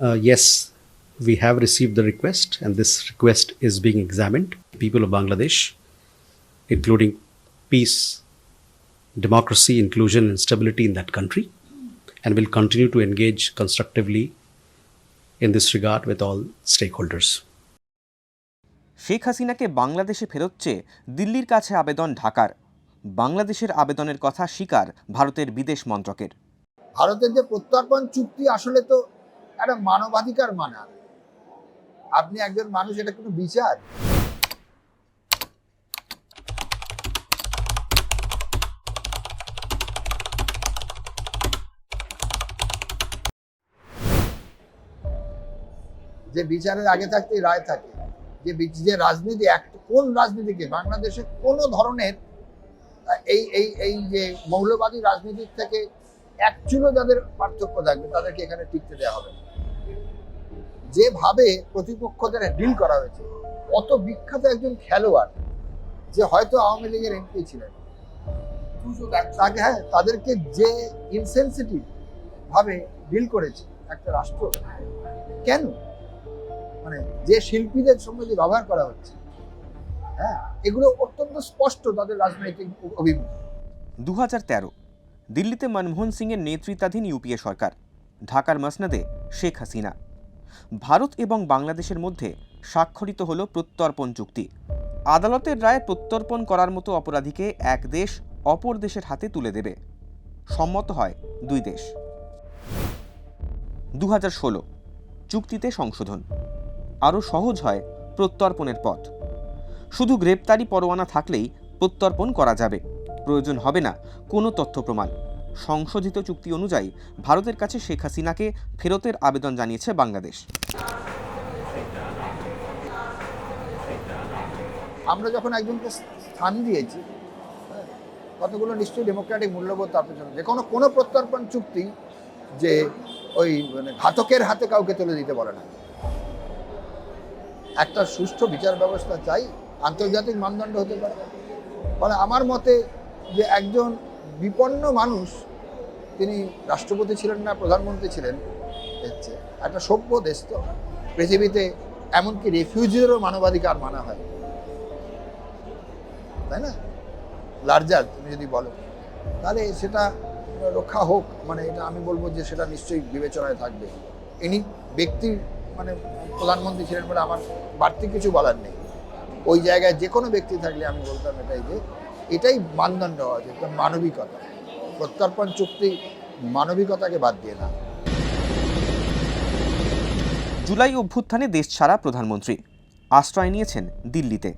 Uh, yes, we have received the request, and this request is being examined. People of Bangladesh, including peace, democracy, inclusion, and stability in that country, and will continue to engage constructively in this regard with all stakeholders. Sheikh হাসিনাকে বাংলাদেশে ফেরত চেয়ে দিল্লির কাছে আবেদন ঢাকার বাংলাদেশের আবেদনের কথা স্বীকার ভারতের বিদেশ মন্ত্রকের ভারতের যে প্রত্যর্পণ চুক্তি আসলে তো একটা মানবাধিকার মানা। আপনি একজন মানুষ, এটা কোনো বিচার? যে বিচারের আগে থাকতেই রায় থাকে। যে যে রাজনীতি, এক কোন রাজনীতিকে? বাংলাদেশে কোনো ধরনের, এই এই এই যে মৌলবাদী রাজনীতির থেকে এক যাদের পার্থক্য থাকবে, তাদেরকে এখানে টিকতে দেওয়া হবে। যেভাবে প্রতিপক্ষদের ডিল করা হয়েছে অত বিখ্যাত একজন খেলোয়াড়, যে হয়তো আওয়ামী লীগের এমপি ছিলেন তাকে হ্যাঁ তাদেরকে যে ইনসেন্সিটিভ ভাবে ডিল করেছে একটা রাষ্ট্র, কেন মানে যে শিল্পীদের সঙ্গে যে ব্যবহার করা হচ্ছে হ্যাঁ এগুলো অত্যন্ত স্পষ্ট তাদের রাজনৈতিক অভিমুখ দুহাজার তেরো দিল্লিতে মনমোহন সিংয়ের নেতৃত্বাধীন ইউপিএ সরকার, ঢাকার মাসনাদে শেখ হাসিনা। ভারত এবং বাংলাদেশের মধ্যে স্বাক্ষরিত হল প্রত্যর্পণ চুক্তি। আদালতের রায় প্রত্যর্পণ করার মতো অপরাধীকে এক দেশ অপর দেশের হাতে তুলে দেবে। সম্মত হয় দুই দেশ। দু হাজার ষোলো, চুক্তিতে সংশোধন। আরও সহজ হয় প্রত্যর্পণের পথ। শুধু গ্রেপ্তারি পরোয়ানা থাকলেই প্রত্যর্পণ করা যাবে। প্রয়োজন হবে না কোনো তথ্য প্রমাণ। সংশোধিত চুক্তি অনুযায়ী ভারতের কাছে শেখ হাসিনাকে ফেরতের আবেদন জানিয়েছে বাংলাদেশ। আমরা যখন একজনকে স্থান দিয়েছি হ্যাঁ, কতগুলো নিশ্চয়ই ডেমোক্রেটিক মূল্যবোধ তার পেছনে। যে কোনো কোনো প্রত্যর্পণ চুক্তি যে ওই মানে ঘাতকের হাতে কাউকে তুলে দিতে পারে না। একটা সুষ্ঠু বিচার ব্যবস্থা চাই আন্তর্জাতিক মানদণ্ড হতে পারে। ফলে আমার মতে যে একজন বিপন্ন মানুষ তিনি রাষ্ট্রপতি ছিলেন না, প্রধানমন্ত্রী ছিলেন, হচ্ছে একটা সভ্য দেশ তো। পৃথিবীতে এমনকি রেফিউজিদেরও মানবাধিকার মানা হয়। তাই না? লার্জার, তুমি যদি বলো। তাহলে সেটা রক্ষা হোক মানে এটা আমি বলব যে সেটা নিশ্চয়ই বিবেচনায় থাকবে। ইনি ব্যক্তি মানে প্রধানমন্ত্রী ছিলেন বলে আমার বাড়তি কিছু বলার নেই। ওই জায়গায় যে কোনো ব্যক্তি থাকলে আমি বলতাম এটাই যে এটাই মানদণ্ড হওয়া উচিত মানবিকতা। প্রত্যর্পণ চুক্তি মানবিকতাকে বাদ দিয়ে না। জুলাই অভ্যুত্থানে দেশ ছাড়া প্রধানমন্ত্রী। আশ্রয় নিয়েছেন দিল্লিতে।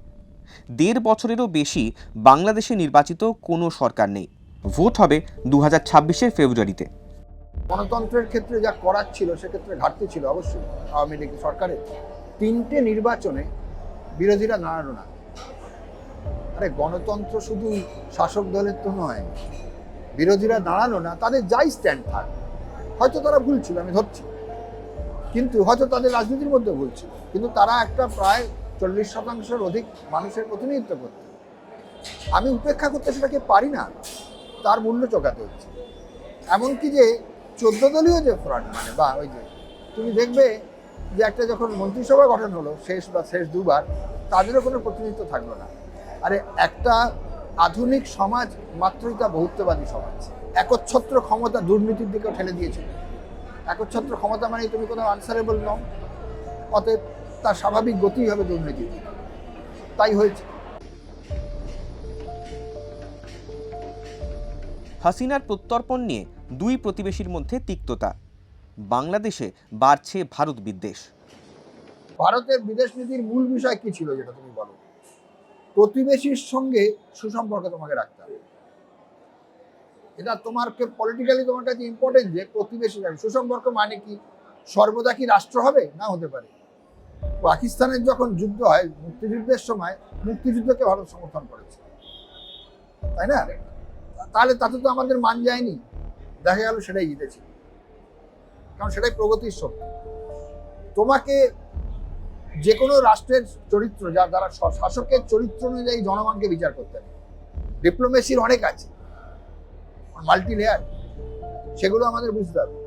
দেড় বছরেরও বেশি বাংলাদেশে নির্বাচিত কোনো সরকার নেই। ভোট হবে দু হাজার ছাব্বিশের ফেব্রুয়ারিতে। গণতন্ত্রের ক্ষেত্রে যা করার ছিল সেক্ষেত্রে ঘাটতি ছিল অবশ্যই আওয়ামী লীগ সরকারের। তিনটে নির্বাচনে বিরোধীরা দাঁড়াল না। আরে গণতন্ত্র শুধু শাসক দলের তো নয়। বিরোধীরা দাঁড়াল না, তাদের যাই স্ট্যান্ড থাক। হয়তো তারা ভুল ছিল, আমি ধরছি। কিন্তু হয়তো তাদের রাজনীতির মধ্যে ভুল ছিল। কিন্তু তারা একটা প্রায় চল্লিশ শতাংশের অধিক মানুষের প্রতিনিধিত্ব করতে। আমি উপেক্ষা করতে সেটাকে পারি না, তার মূল্য চোকাতে হচ্ছে। এমনকি যে চোদ্দ দলীয় যে ফ্রন্ট মানে বা ওই যে, তুমি দেখবে যে একটা যখন মন্ত্রিসভা গঠন হলো, শেষ বা শেষ দুবার, তাদেরও কোনো প্রতিনিধিত্ব থাকল না। আরে একটা আধুনিক সমাজ মাত্রই তা বহুত্ববাদী সমাজ। একচ্ছত্র ক্ষমতা দুর্নীতির দিকেও ঠেলে দিয়েছিল একচ্ছত্র ক্ষমতা মানে তুমি কোনো আনসারেবল নও অতএব তার স্বাভাবিক গতিই হবে দুর্নীতি তাই হয়েছে। হাসিনার প্রত্যর্পণ নিয়ে দুই প্রতিবেশীর মধ্যে তিক্ততা। বাংলাদেশে বাড়ছে ভারত বিদ্বেষ। ভারতের বিদেশ নীতির মূল বিষয় কি ছিল যেটা তুমি বলো? প্রতিবেশীর সঙ্গে সুসম্পর্ক তোমাকে রাখতে হবে। এটা তোমারকে পলিটিক্যালি তোমার কাছে ইম্পর্টেন্ট যে প্রতিবেশী সুসম্পর্ক মানে কি? সর্বদা কি রাষ্ট্র হবে? না হতে পারে। পাকিস্তানের যখন যুদ্ধ হয়, মুক্তিযুদ্ধের সময় মুক্তিযুদ্ধকে ভারত সমর্থন করেছে। তাই না? তাহলে তাতে তো আমাদের মান যায়নি। দেখা গেল সেটাই জিতেছে। কারণ সেটাই প্রগতির শক্তি। তোমাকে যে কোনো রাষ্ট্রের চরিত্র যার শ- শাসকের চরিত্র অনুযায়ী জনগণকে বিচার করতে হবে। ডিপ্লোমেসির অনেক আছে। মাল্টি লেয়ার সেগুলো আমাদের বুঝতে হবে।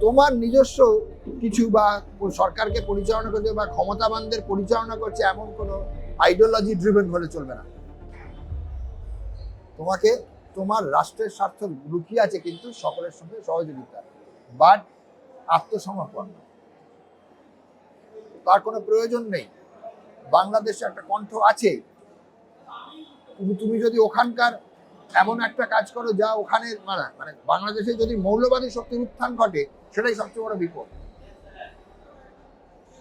তোমার নিজস্ব কিছু বা সরকারকে পরিচালনা করছে বা ক্ষমতাবানদের পরিচালনা করছে এমন কোনো আইডিওলজি ড্রিভেন হলে চলবে না। তোমাকে তোমার রাষ্ট্রের স্বার্থ লুকিয়ে আছে কিন্তু সকলের সঙ্গে সহযোগিতা। বাট আত্মসমর্পণ। তার কোনো প্রয়োজন নেই। বাংলাদেশে একটা কণ্ঠ আছে। তুমি যদি ওখানকার এমন একটা কাজ করো যা ওখানে মানে মানে বাংলাদেশে যদি মৌলবাদী শক্তির উত্থান ঘটে, সেটাই সবচেয়ে বড় বিপদ।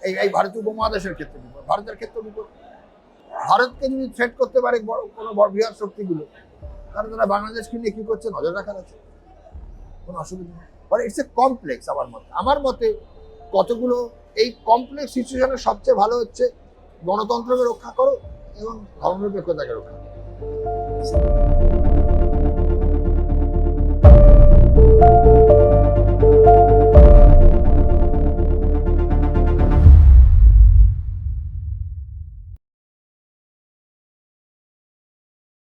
এই এই ভারতীয় উপমহাদেশের ক্ষেত্রে বিপদ। ভারতের ক্ষেত্রে বিপদ। ভারতকে যদি থ্রেট করতে পারে কোনো বৃহৎ শক্তিগুলো কারণ তারা বাংলাদেশকে নিয়ে কি করছে? নজর রাখার আছে। কোনো অসুবিধা নেই। বাট ইটস এ কমপ্লেক্স আমার মতে। আমার মতে কতগুলো এই কমপ্লেক্স সিচুয়েশনে সবচেয়ে ভালো হচ্ছে গণতন্ত্রকে রক্ষা করো এবং ধর্মনিরপেক্ষতাকে রক্ষা করো।